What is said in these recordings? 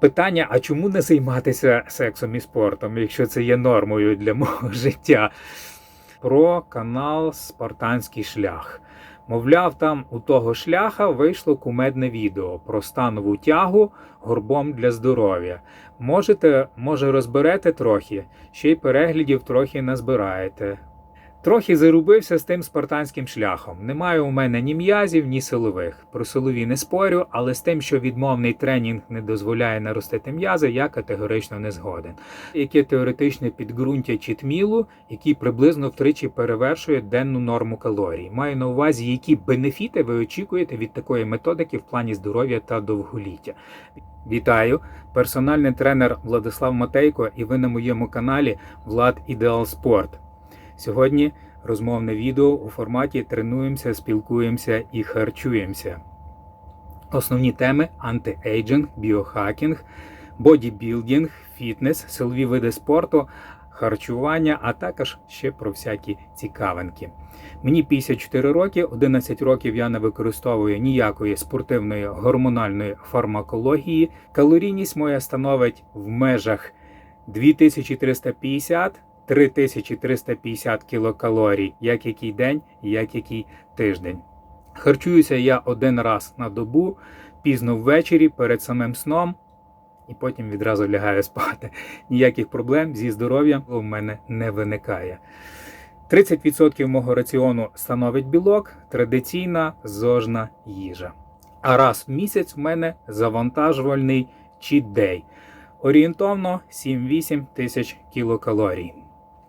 Питання: а чому не займатися сексом і спортом, якщо це є нормою для мого життя? Про канал Спартанський шлях. Мовляв, там у того шляха вийшло кумедне відео про станову тягу горбом для здоров'я. Можете, може, розберете трохи, ще й переглядів трохи назбираєте. Трохи зарубився з тим спартанським шляхом. Немає у мене ні м'язів, ні силових. Про силові не спорю, але з тим, що відмовний тренінг не дозволяє наростити м'язи, я категорично не згоден. Яке теоретичне підґрунтя чи тмілу, який приблизно втричі перевершує денну норму калорій. Маю на увазі, які бенефіти ви очікуєте від такої методики в плані здоров'я та довголіття. Вітаю! Персональний тренер Владислав Матейко, і ви на моєму каналі Влад Ідеал Спорт. Сьогодні розмовне відео у форматі тренуємося, спілкуємося і харчуємося. Основні теми антиейджинг, біохакінг, бодібілдинг, фітнес, силові види спорту, харчування, а також ще про всякі цікавинки. Мені 54 роки, 11 років я не використовую ніякої спортивної гормональної фармакології. Калорійність моя становить в межах 2350 3350 кілокалорій, як який день, як який тиждень. Харчуюся я один раз на добу, пізно ввечері перед самим сном, і потім відразу лягаю спати. Ніяких проблем зі здоров'ям у мене не виникає. 30% мого раціону становить білок, традиційна зожна їжа. А раз в місяць в мене завантажувальний чіт-дей. Орієнтовно 7-8 тисяч кілокалорій.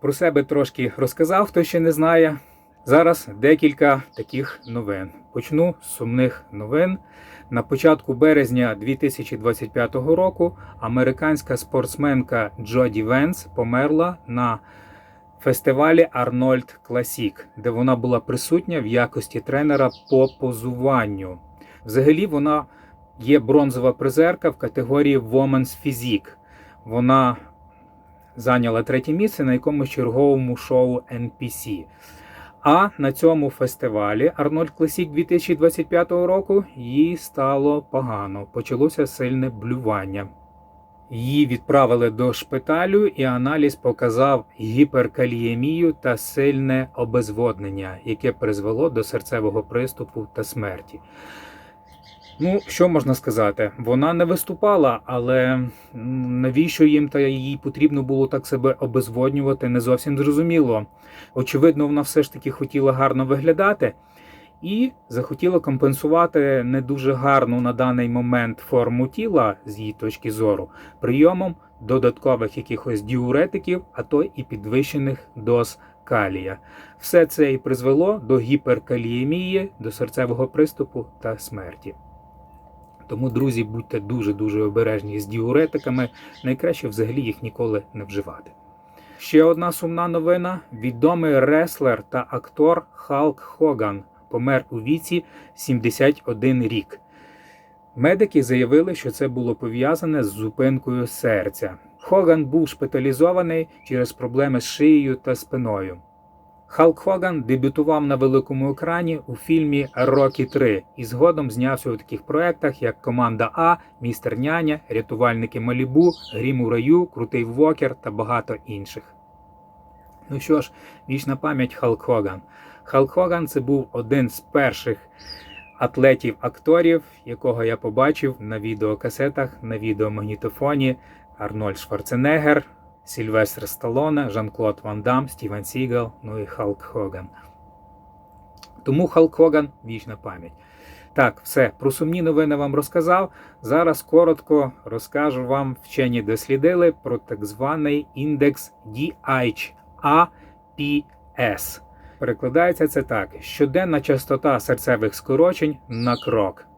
Про себе трошки розказав, хто ще не знає. Зараз декілька таких новин. Почну з сумних новин. На початку березня 2025 року американська спортсменка Джоді Венс померла на фестивалі Арнольд Класік, де вона була присутня в якості тренера по позуванню. Взагалі, вона є бронзова призерка в категорії Women's Physique. Вона зайняла третє місце на якомусь черговому шоу NPC. А на цьому фестивалі Арнольд Класік 2025 року їй стало погано. Почалося сильне блювання. Її відправили до шпиталю, і аналіз показав гіперкаліємію та сильне обезводнення, яке призвело до серцевого приступу та смерті. Ну, що можна сказати? Вона не виступала, але навіщо їм та їй потрібно було так себе обезводнювати, не зовсім зрозуміло. Очевидно, вона все ж таки хотіла гарно виглядати і захотіла компенсувати не дуже гарну на даний момент форму тіла з її точки зору прийомом додаткових якихось діуретиків, а то і підвищених доз калія. Все це і призвело до гіперкаліємії, до серцевого приступу та смерті. Тому, друзі, будьте дуже-дуже обережні з діуретиками. Найкраще взагалі їх ніколи не вживати. Ще одна сумна новина: відомий реслер та актор Халк Хоган помер у віці 71 рік. Медики заявили, що це було пов'язане з зупинкою серця. Хоган був шпиталізований через проблеми з шиєю та спиною. Халк Хоган дебютував на великому екрані у фільмі Рокі 3 і згодом знявся у таких проєктах, як Команда А, Містер Няня, Рятувальники Малібу, Грім у раю, Крутий Вокер та багато інших. Ну що ж, вічна пам'ять Халк Хоган. Халк Хоган це був один з перших атлетів-акторів, якого я побачив на відеокасетах, на відеомагнітофоні Арнольд Шварценеггер, Сільвестр Сталоне, Жан-Клод Ван Дам, Стівен Сігал, ну і Халк Хоган. Тому Халк Хоган вічна пам'ять. Так, все, про сумні новини вам розказав. Зараз коротко розкажу вам, вчені дослідили про так званий індекс DHAPS. Перекладається це так: щоденна частота серцевих скорочень на крок.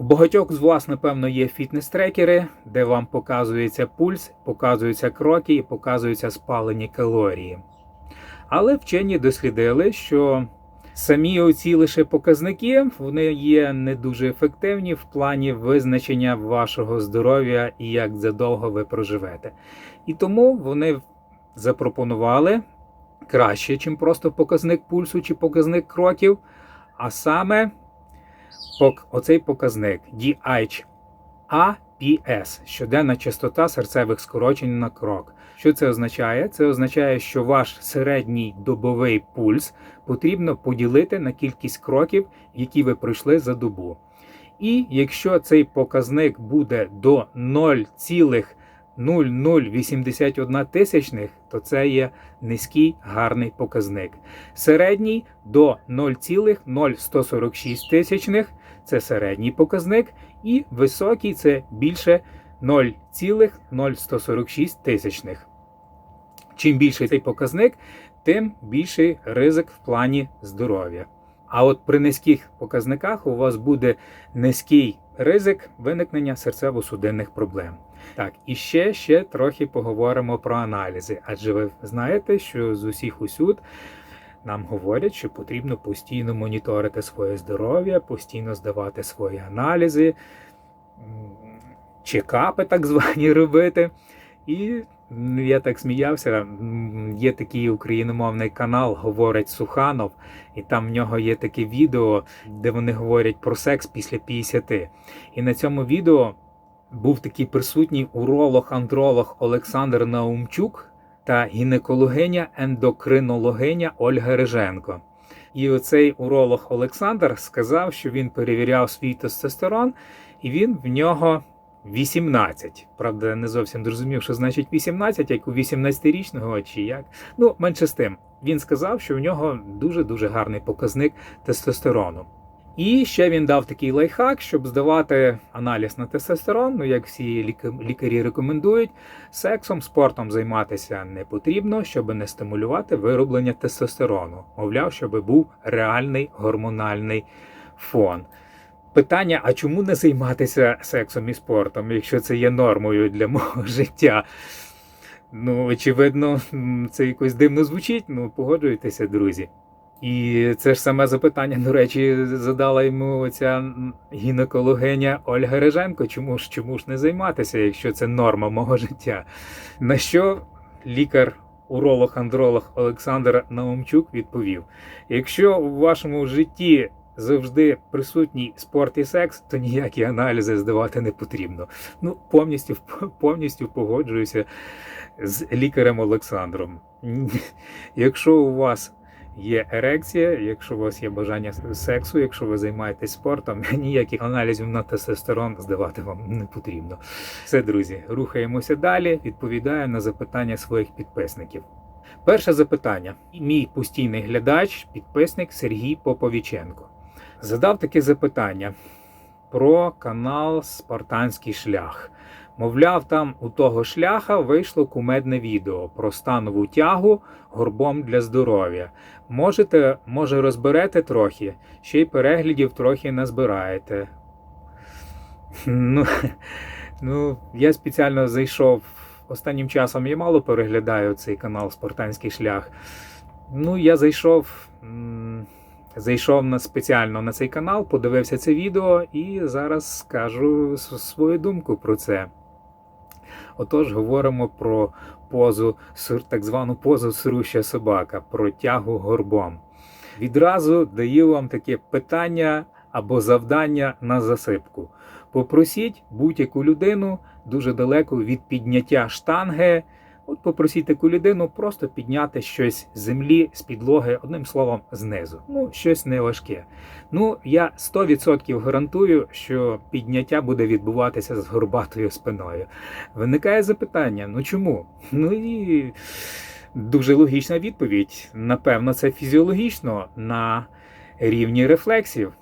У багатьох з вас, напевно, є фітнес-трекери, де вам показується пульс, показуються кроки і показуються спалені калорії. Але вчені дослідили, що самі оці лише показники вони є не дуже ефективні в плані визначення вашого здоров'я і як задовго ви проживете. І тому вони запропонували краще, чим просто показник пульсу чи показник кроків, а саме оцей показник PS – щоденна частота серцевих скорочень на крок. Що це означає? Це означає, що ваш середній добовий пульс потрібно поділити на кількість кроків, які ви пройшли за добу. І якщо цей показник буде до 0,0081 тисячних, то це є низький гарний показник. Середній до 0,0146 тисячних це середній показник, і високий це більше 0,0146 тисячних. Чим більший цей показник, тим більший ризик в плані здоров'я. А от при низьких показниках у вас буде низький ризик виникнення серцево-судинних проблем. Так, і ще, ще трохи поговоримо про аналізи, адже ви знаєте, що з усіх усюд нам говорять, що потрібно постійно моніторити своє здоров'я, постійно здавати свої аналізи, чекапи так звані робити. І я так сміявся. Є такий україномовний канал, говорить Суханов, і там в нього є таке відео, де вони говорять про секс після 50. І на цьому відео був такий присутній уролог-андролог Олександр Наумчук та гінекологиня ендокринологиня Ольга Риженко. І оцей уролог Олександр сказав, що він перевіряв свій тестостерон, і він в нього 18. Правда, не зовсім зрозумів, що значить 18, як у 18-річного чи як. Ну, менше з тим. Він сказав, що в нього дуже-дуже гарний показник тестостерону. І ще він дав такий лайфхак, щоб здавати аналіз на тестостерон. Ну, як всі лікарі рекомендують, сексом, спортом займатися не потрібно, щоб не стимулювати вироблення тестостерону. Мовляв, щоб був реальний гормональний фон. Питання: а чому не займатися сексом і спортом, якщо це є нормою для мого життя? Ну, очевидно, це якось дивно звучить, ну погоджуйтеся, друзі. І це ж саме запитання, до речі, задала йому оця гінекологиня Ольга Реженко. Чому ж чому ж не займатися, якщо це норма мого життя? На що лікар, уролог-андролог Олександр Наумчук відповів: якщо у вашому житті завжди присутній спорт і секс, то ніякі аналізи здавати не потрібно. Ну, повністю повністю погоджуюся з лікарем Олександром. Якщо у вас є ерекція, якщо у вас є бажання сексу, якщо ви займаєтесь спортом, ніяких аналізів на тестостерон здавати вам не потрібно. Все, друзі, рухаємося далі. Відповідаю на запитання своїх підписників. Перше запитання. Мій постійний глядач, підписник Сергій Поповіченко. Задав таке запитання про канал Спартанський шлях. Мовляв, там у того шляха вийшло кумедне відео про станову тягу горбом для здоров'я. Можете, може, розберете трохи, ще й переглядів трохи назбираєте. Ну, ну, я спеціально зайшов. Останнім часом я мало переглядаю цей канал Спартанський шлях. Ну, я зайшов. Зайшов на спеціально на цей канал, подивився це відео і зараз скажу свою думку про це. Отож, говоримо про позу, так звану позу сируща собака, про тягу горбом. Відразу даю вам таке питання або завдання на засипку. Попросіть будь-яку людину дуже далеко від підняття штанги. От попросіть таку людину просто підняти щось з землі, з підлоги, одним словом, знизу. Ну, щось неважке. Ну, я 100% гарантую, що підняття буде відбуватися з горбатою спиною. Виникає запитання: ну чому? Ну і дуже логічна відповідь. Напевно, це фізіологічно на рівні рефлексів.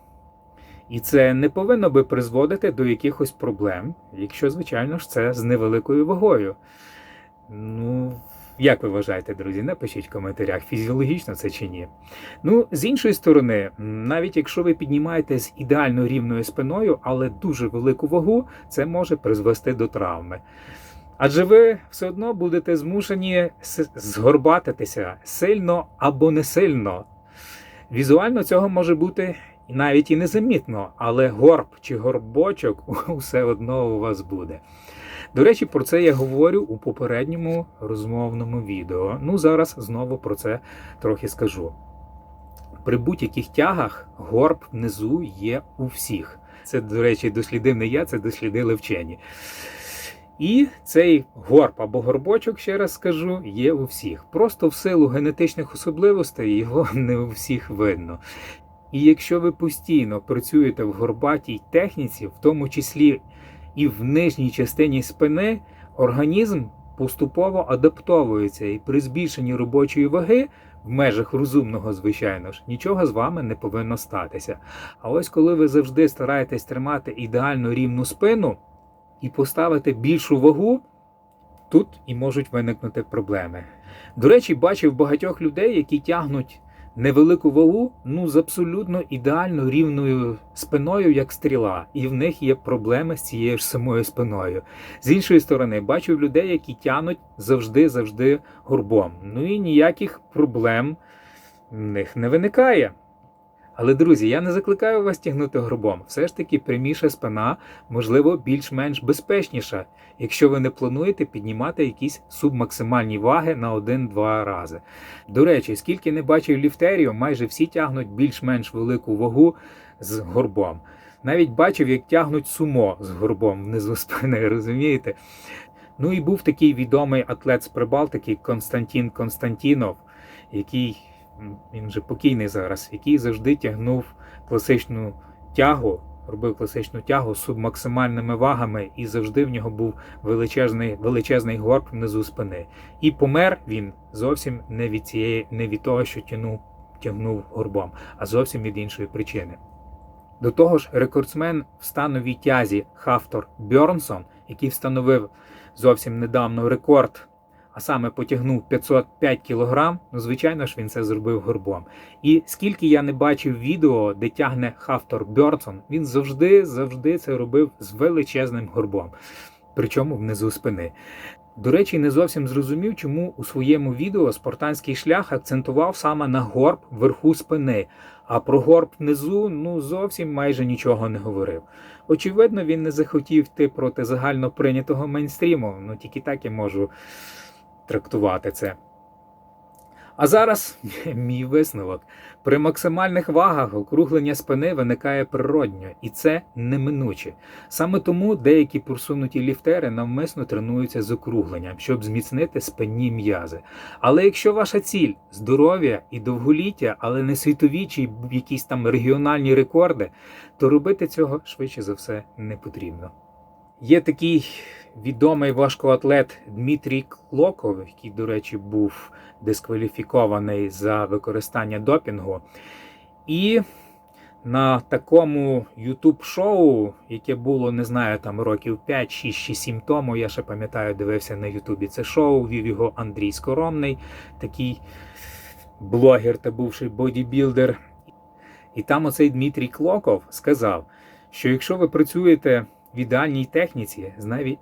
І це не повинно би призводити до якихось проблем, якщо, звичайно ж, це з невеликою вагою. Ну, як ви вважаєте, друзі? Напишіть в коментарях, фізіологічно це чи ні. Ну, з іншої сторони, навіть якщо ви піднімаєте з ідеально рівною спиною, але дуже велику вагу, це може призвести до травми. Адже ви все одно будете змушені згорбатитися сильно або не сильно. Візуально цього може бути навіть і незамітно, але горб чи горбочок все одно у вас буде. До речі, про це я говорю у попередньому розмовному відео. Ну, зараз знову про це трохи скажу. При будь-яких тягах горб внизу є у всіх. Це, до речі, дослідив не я, це дослідили вчені. І цей горб або горбочок, ще раз скажу, є у всіх. Просто в силу генетичних особливостей його не у всіх видно. І якщо ви постійно працюєте в горбатій техніці, в тому числі і в нижній частині спини, організм поступово адаптовується і при збільшенні робочої ваги. В межах розумного, звичайно ж, нічого з вами не повинно статися. А ось коли ви завжди стараєтесь тримати ідеально рівну спину і поставити більшу вагу, тут і можуть виникнути проблеми. До речі, бачив багатьох людей, які тягнуть невелику вагу, ну з абсолютно ідеально рівною спиною, як стріла, і в них є проблеми з цією ж самою спиною. З іншої сторони, бачив людей, які тянуть завжди-завжди горбом. Ну і ніяких проблем в них не виникає. Але, друзі, я не закликаю вас тягнути горбом. Все ж таки пряміша спина, можливо, більш-менш безпечніша, якщо ви не плануєте піднімати якісь субмаксимальні ваги на 1-2 рази. До речі, скільки не бачив ліфтерів, майже всі тягнуть більш-менш велику вагу з горбом. Навіть бачив, як тягнуть сумо з горбом внизу спини, розумієте? Ну і був такий відомий атлет з Прибалтики Константин Константінов, який він вже покійний зараз, який завжди тягнув класичну тягу, робив класичну тягу з субмаксимальними вагами, і завжди в нього був величезний величезний горб внизу спини. І помер він зовсім не від цієї, не від того, що тягнув, тягнув горбом, а зовсім від іншої причини. До того ж, рекордсмен в становій тязі Хафтор Бьорнсон, який встановив зовсім недавно рекорд а саме потягнув 505 кг, ну, звичайно ж, він це зробив горбом. І скільки я не бачив відео, де тягне Хафтор Бьорнсон, він завжди завжди це робив з величезним горбом, причому внизу спини. До речі, не зовсім зрозумів, чому у своєму відео спартанський шлях акцентував саме на горб вверху спини, а про горб внизу ну зовсім майже нічого не говорив. Очевидно, він не захотів йти проти загально прийнятого мейнстріму, ну тільки так я можу трактувати це. А зараз мій висновок. При максимальних вагах округлення спини виникає природньо, і це неминуче. Саме тому деякі просунуті ліфтери навмисно тренуються з округленням, щоб зміцнити спинні м'язи. Але якщо ваша ціль здоров'я і довголіття, але не світові чи якісь там регіональні рекорди, то робити цього швидше за все не потрібно. Є такий відомий важкоатлет Дмитрій Клоков, який, до речі, був дискваліфікований за використання допінгу. І на такому ютуб-шоу, яке було, не знаю, там років 5, 6 чи 7 тому, я ще пам'ятаю, дивився на Ютубі це шоу, вів його Андрій Скоромний, такий блогер та бувший бодібілдер. І там оцей Дмитрій Клоков сказав, що якщо ви працюєте в ідеальній техніці,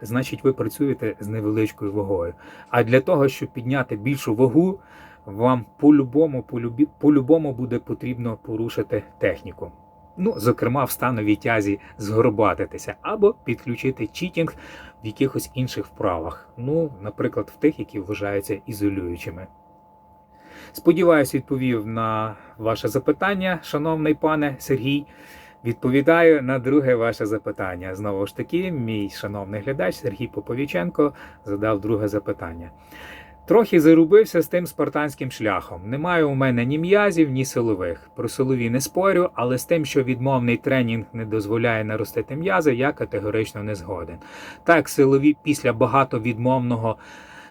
значить ви працюєте з невеличкою вагою. А для того, щоб підняти більшу вагу, вам по-любому по-любому буде потрібно порушити техніку. Ну, зокрема, в становій тязі згорбатитися або підключити читінг в якихось інших вправах. Ну, наприклад, в тих, які вважаються ізолюючими. Сподіваюсь, відповів на ваше запитання, шановний пане Сергій. Відповідаю на друге ваше запитання. Знову ж таки, мій шановний глядач Сергій Поповіченко задав друге запитання. Трохи зарубився з тим спартанським шляхом. Немає у мене ні м'язів, ні силових. Про силові не спорю, але з тим, що відмовний тренінг не дозволяє наростити м'язи, я категорично не згоден. Так, силові після багатовідмовного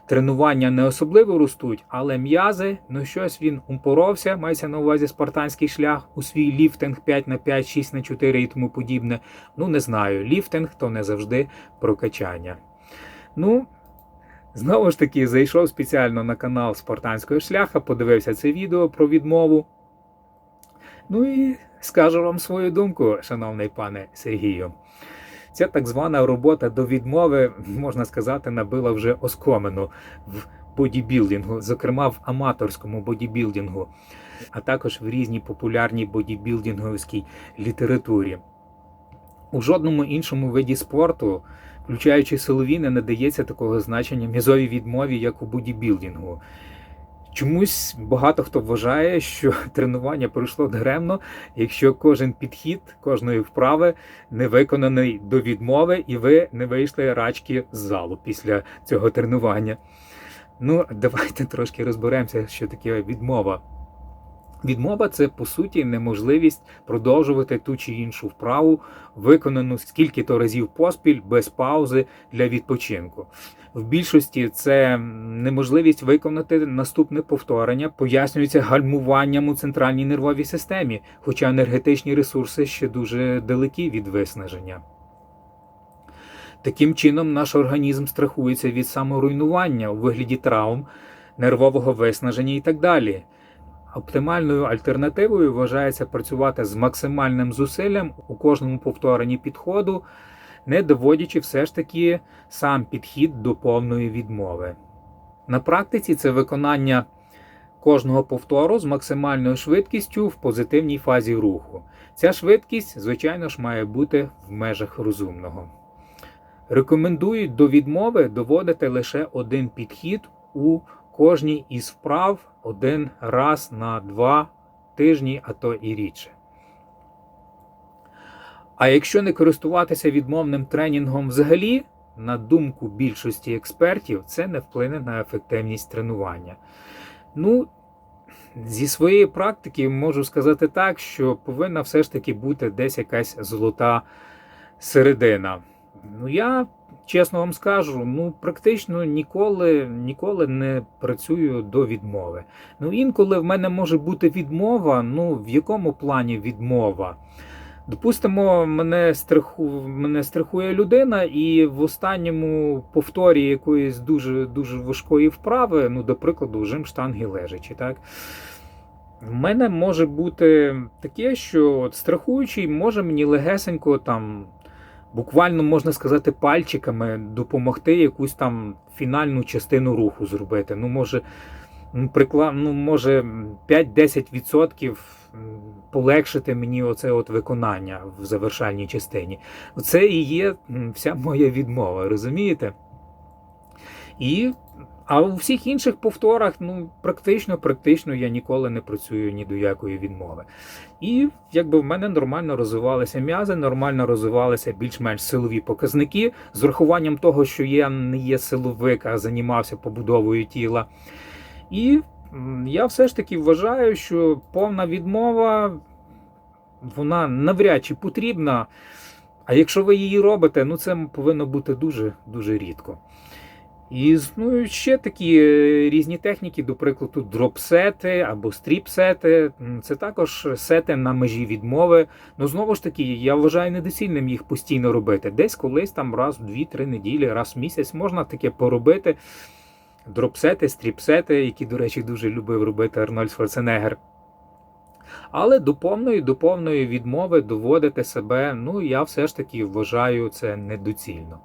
Тренування не особливо ростуть, але м'язи, ну щось він упоровся, мається на увазі спартанський шлях у свій ліфтинг 5 на 5, 6 на 4 і тому подібне. Ну, не знаю, ліфтинг то не завжди прокачання. Ну, знову ж таки, зайшов спеціально на канал Спартанського шляха, подивився це відео про відмову. Ну і скажу вам свою думку, шановний пане Сергію. Ця так звана робота до відмови, можна сказати, набила вже оскомину в бодібілдингу, зокрема в аматорському бодібілдингу, а також в різній популярній бодібілдинговській літературі. У жодному іншому виді спорту, включаючи силові, не надається такого значення м'язовій відмові, як у бодібілдингу. Чомусь багато хто вважає, що тренування пройшло даремно, якщо кожен підхід кожної вправи не виконаний до відмови, і ви не вийшли рачки з залу після цього тренування. Ну, давайте трошки розберемося, що таке відмова. Відмова це по суті неможливість продовжувати ту чи іншу вправу, виконану скільки-то разів поспіль без паузи для відпочинку. В більшості це неможливість виконати наступне повторення, пояснюється гальмуванням у центральній нервовій системі, хоча енергетичні ресурси ще дуже далекі від виснаження. Таким чином, наш організм страхується від саморуйнування у вигляді травм, нервового виснаження і так далі. Оптимальною альтернативою вважається працювати з максимальним зусиллям у кожному повторенні підходу, не доводячи все ж таки сам підхід до повної відмови. На практиці це виконання кожного повтору з максимальною швидкістю в позитивній фазі руху. Ця швидкість, звичайно ж, має бути в межах розумного. Рекомендують до відмови доводити лише один підхід у кожній із вправ один раз на два тижні, а то і рідше. А якщо не користуватися відмовним тренінгом взагалі, на думку більшості експертів, це не вплине на ефективність тренування. Ну, зі своєї практики можу сказати так, що повинна все ж таки бути десь якась золота середина. Ну, я чесно вам скажу, ну практично ніколи ніколи не працюю до відмови. Ну, інколи в мене може бути відмова. Ну, в якому плані відмова? Допустимо, мене страху, мене страхує людина, і в останньому повторі якоїсь дуже дуже важкої вправи, ну, до прикладу, жим штанги лежачі, так? В мене може бути таке, що от страхуючий може мені легесенько там буквально можна сказати пальчиками допомогти якусь там фінальну частину руху зробити. Ну, може, ну, прикла... ну, може 5-10% полегшити мені оце от виконання в завершальній частині. Це і є вся моя відмова, розумієте? І а у всіх інших повторах, ну, практично, практично я ніколи не працюю ні до якої відмови. І якби в мене нормально розвивалися м'язи, нормально розвивалися більш-менш силові показники з урахуванням того, що я не є силовик, а займався побудовою тіла. І я все ж таки вважаю, що повна відмова вона навряд чи потрібна. А якщо ви її робите, ну це повинно бути дуже дуже рідко. І існують ще такі е, різні техніки, до прикладу, дропсети або стріпсети. Це також сети на межі відмови. Ну, знову ж таки, я вважаю недоцільним їх постійно робити. Десь колись там раз в 2-3 неділі, раз в місяць можна таке поробити. Дропсети, стріпсети, які, до речі, дуже любив робити Арнольд Шварценеггер. Але до повної до повної відмови доводити себе, ну я все ж таки вважаю це недоцільно.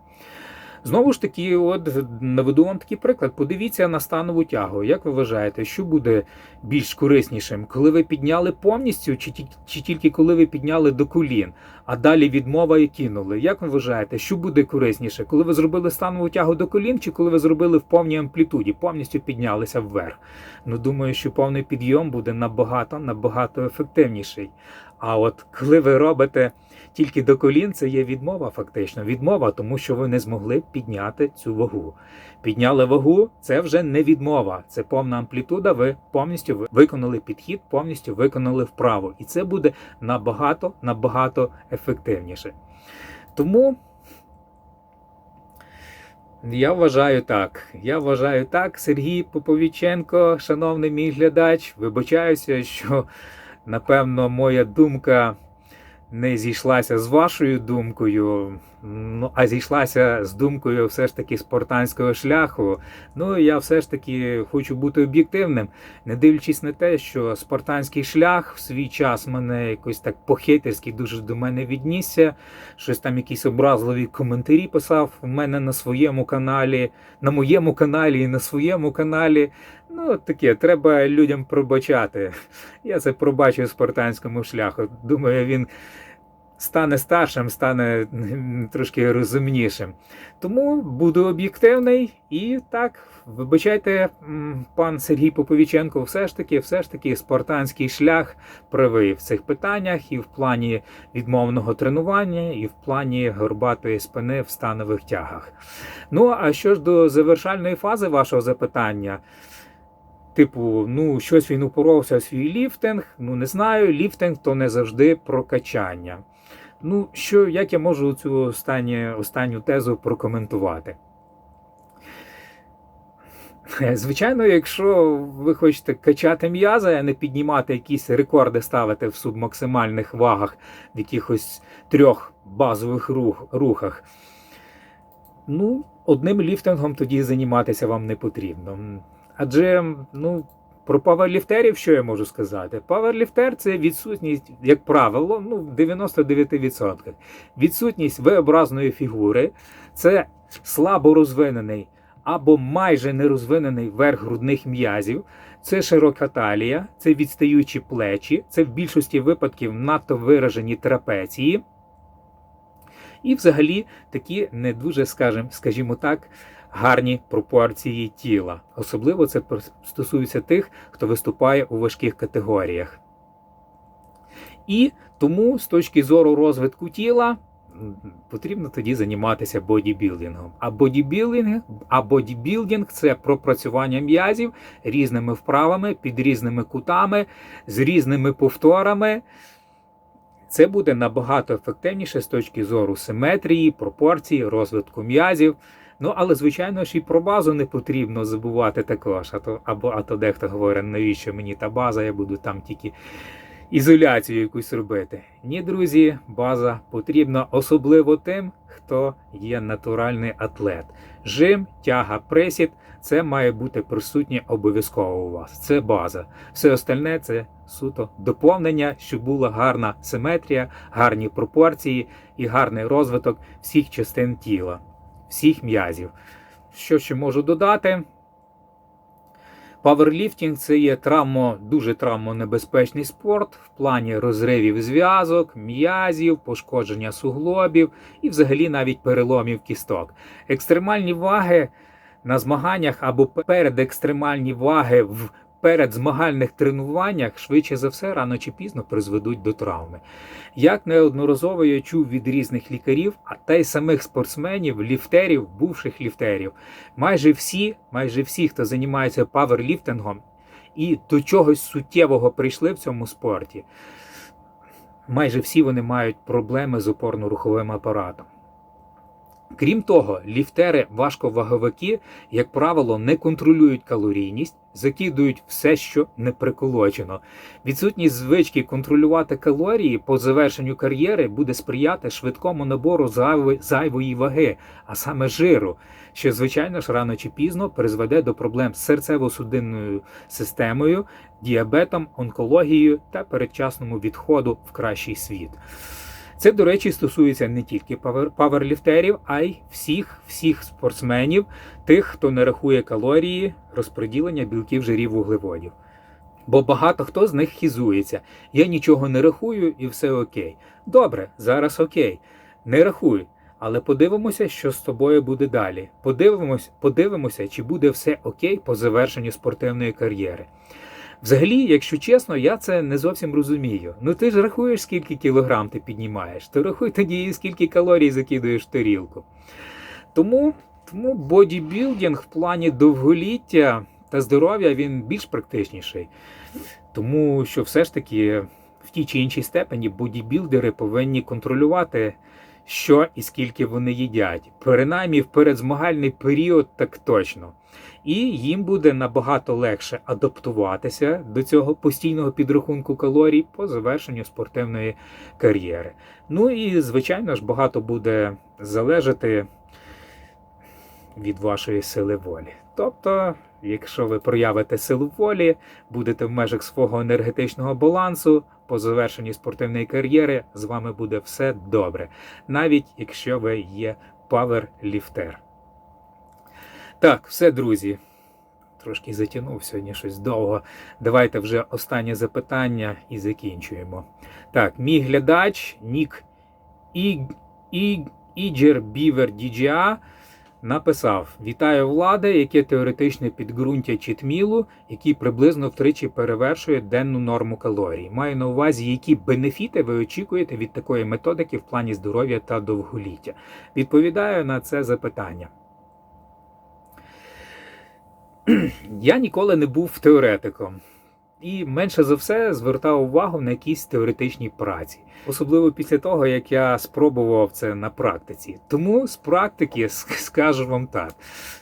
Знову ж таки, от наведу вам такий приклад. Подивіться на станову тягу. Як ви вважаєте, що буде більш кориснішим, коли ви підняли повністю, чи, чи тільки коли ви підняли до колін, а далі відмова і кинули? Як ви вважаєте, що буде корисніше, коли ви зробили станову тягу до колін, чи коли ви зробили в повній амплітуді, повністю піднялися вверх? Ну, думаю, що повний підйом буде набагато набагато ефективніший. А от коли ви робите тільки до колін, це є відмова, фактично. Відмова, тому що ви не змогли підняти цю вагу. Підняли вагу, це вже не відмова, це повна амплітуда. Ви повністю виконали підхід, повністю виконали вправу. І це буде набагато набагато ефективніше. Тому. Я вважаю так. Я вважаю так, Сергій Поповіченко, шановний мій глядач, вибачаюся, що напевно моя думка не зійшлася з вашою думкою, ну, а зійшлася з думкою все ж таки спартанського шляху. Ну я все ж таки хочу бути об'єктивним, не дивлячись на те, що спартанський шлях в свій час мене якось так по-хейтерськи дуже до мене віднісся. Щось там якісь образливі коментарі писав у мене на своєму каналі, на моєму каналі і на своєму каналі. Ну, таке, треба людям пробачати. Я це пробачив спартанському шляху. Думаю, він стане старшим, стане трошки розумнішим. Тому буду об'єктивний і так, вибачайте, пан Сергій Поповіченко, все ж таки, все ж таки, спартанський шлях правий в цих питаннях і в плані відмовного тренування, і в плані горбатої спини в станових тягах. Ну а що ж до завершальної фази вашого запитання? Типу, ну, щось він упоровся в свій ліфтинг. Ну, не знаю, ліфтинг то не завжди про качання. Ну, що, як я можу цю останню, останню тезу прокоментувати? Звичайно, якщо ви хочете качати м'язи, а не піднімати якісь рекорди, ставити в субмаксимальних вагах в якихось трьох базових рух, рухах, ну, одним ліфтингом тоді займатися вам не потрібно. Адже, ну, про паверліфтерів що я можу сказати? Паверліфтер це відсутність, як правило, ну, в 99%. Відсутність V-образної фігури, це слабо розвинений або майже нерозвинений верх грудних м'язів, це широка талія, це відстаючі плечі, це в більшості випадків надто виражені трапеції. І взагалі такі не дуже, скажімо, скажімо так, гарні пропорції тіла. Особливо це стосується тих, хто виступає у важких категоріях. І тому, з точки зору розвитку тіла, потрібно тоді займатися бодібілдингом. А бодібілдинг, а бодібілдинг це пропрацювання м'язів різними вправами, під різними кутами, з різними повторами. Це буде набагато ефективніше з точки зору симетрії, пропорції, розвитку м'язів. Ну, але, звичайно ж, і про базу не потрібно забувати також. А то, або, а то дехто говорить, навіщо мені та база, я буду там тільки ізоляцію якусь робити. Ні, друзі, база потрібна особливо тим, хто є натуральний атлет. Жим, тяга, пресід це має бути присутнє обов'язково у вас. Це база. Все остальне це суто доповнення, щоб була гарна симетрія, гарні пропорції і гарний розвиток всіх частин тіла всіх м'язів. Що ще можу додати? Паверліфтінг це є травмо, дуже травмонебезпечний спорт в плані розривів зв'язок, м'язів, пошкодження суглобів і взагалі навіть переломів кісток. Екстремальні ваги на змаганнях або перед екстремальні ваги в передзмагальних тренуваннях швидше за все рано чи пізно призведуть до травми. Як неодноразово я чув від різних лікарів, а та й самих спортсменів, ліфтерів, бувших ліфтерів, майже всі, майже всі, хто займається паверліфтингом і до чогось суттєвого прийшли в цьому спорті, майже всі вони мають проблеми з опорно-руховим апаратом. Крім того, ліфтери важковаговики, як правило, не контролюють калорійність, закидують все, що не приколочено. Відсутність звички контролювати калорії по завершенню кар'єри буде сприяти швидкому набору зайвої, ваги, а саме жиру, що, звичайно ж, рано чи пізно призведе до проблем з серцево-судинною системою, діабетом, онкологією та передчасному відходу в кращий світ. Це, до речі, стосується не тільки паверліфтерів, а й всіх всіх спортсменів, тих, хто не рахує калорії, розподілення білків, жирів, вуглеводів. Бо багато хто з них хізується. Я нічого не рахую і все окей. Добре, зараз окей. Не рахуй. Але подивимося, що з тобою буде далі. Подивимось, подивимося, чи буде все окей по завершенню спортивної кар'єри. Взагалі, якщо чесно, я це не зовсім розумію. Ну ти ж рахуєш, скільки кілограм ти піднімаєш, то рахуй тоді, скільки калорій закидуєш в тарілку. Тому, тому бодібілдинг в плані довголіття та здоров'я він більш практичніший. Тому що все ж таки в тій чи іншій степені бодібілдери повинні контролювати, що і скільки вони їдять. Принаймні в передзмагальний період так точно. І їм буде набагато легше адаптуватися до цього постійного підрахунку калорій по завершенню спортивної кар'єри. Ну і, звичайно ж, багато буде залежати від вашої сили волі. Тобто, якщо ви проявите силу волі, будете в межах свого енергетичного балансу, по завершенні спортивної кар'єри з вами буде все добре, навіть якщо ви є паверліфтер. Так, все, друзі. Трошки затягнув сьогодні щось довго. Давайте вже останнє запитання і закінчуємо. Так, мій глядач, нік І, і, Іджер Бівер DGA написав: Вітаю влади, яке теоретичне підґрунтя читмілу, який приблизно втричі перевершує денну норму калорій. Маю на увазі, які бенефіти ви очікуєте від такої методики в плані здоров'я та довголіття. Відповідаю на це запитання. Я ніколи не був теоретиком. І менше за все звертав увагу на якісь теоретичні праці, особливо після того, як я спробував це на практиці. Тому з практики скажу вам так.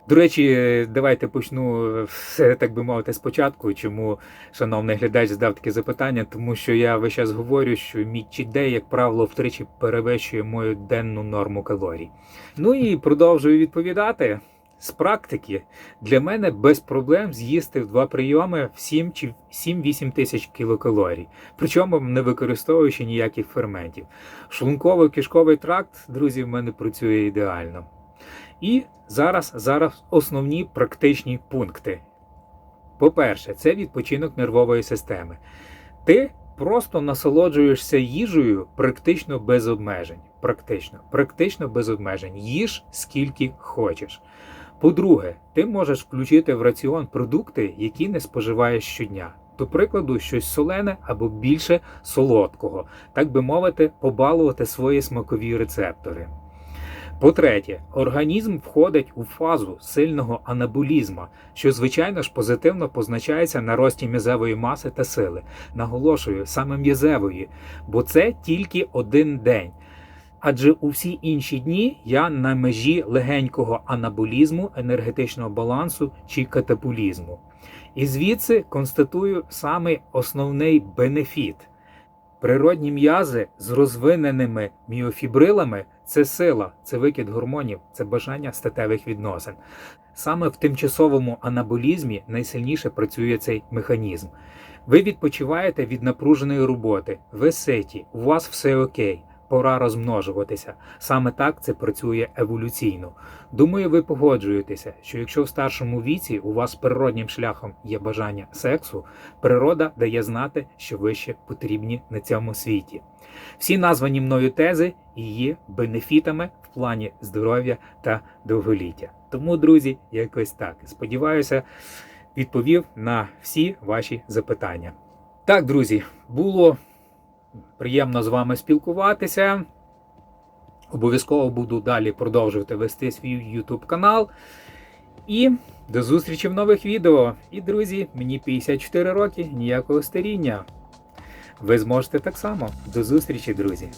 До речі, давайте почну все так би мовити спочатку. Чому шановний глядач задав таке запитання? Тому що я весь час говорю, що мій чідей, як правило, втричі перевищує мою денну норму калорій. Ну і продовжую відповідати. З практики для мене без проблем з'їсти в два прийоми в 7 чи 7-8 тисяч кілокалорій, причому не використовуючи ніяких ферментів. Шлунково-кишковий тракт, друзі, в мене працює ідеально. І зараз, зараз основні практичні пункти. По-перше, це відпочинок нервової системи. Ти просто насолоджуєшся їжею практично без обмежень. Практично, практично без обмежень. Їж скільки хочеш. По-друге, ти можеш включити в раціон продукти, які не споживаєш щодня. До прикладу, щось солене або більше солодкого, так би мовити, побалувати свої смакові рецептори. По-третє, організм входить у фазу сильного анаболізму, що звичайно ж позитивно позначається на рості м'язевої маси та сили. Наголошую, саме м'язевої, бо це тільки один день. Адже у всі інші дні я на межі легенького анаболізму, енергетичного балансу чи катаболізму. І звідси констатую самий основний бенефіт. Природні м'язи з розвиненими міофібрилами це сила, це викид гормонів, це бажання статевих відносин. Саме в тимчасовому анаболізмі найсильніше працює цей механізм. Ви відпочиваєте від напруженої роботи, ви ситі, у вас все окей. Пора розмножуватися. Саме так це працює еволюційно. Думаю, ви погоджуєтеся, що якщо в старшому віці у вас природнім шляхом є бажання сексу, природа дає знати, що ви ще потрібні на цьому світі. Всі названі мною тези і є бенефітами в плані здоров'я та довголіття. Тому, друзі, якось так. Сподіваюся, відповів на всі ваші запитання. Так, друзі, було приємно з вами спілкуватися. Обов'язково буду далі продовжувати вести свій YouTube канал. І до зустрічі в нових відео. І, друзі, мені 54 роки, ніякого старіння. Ви зможете так само. До зустрічі, друзі!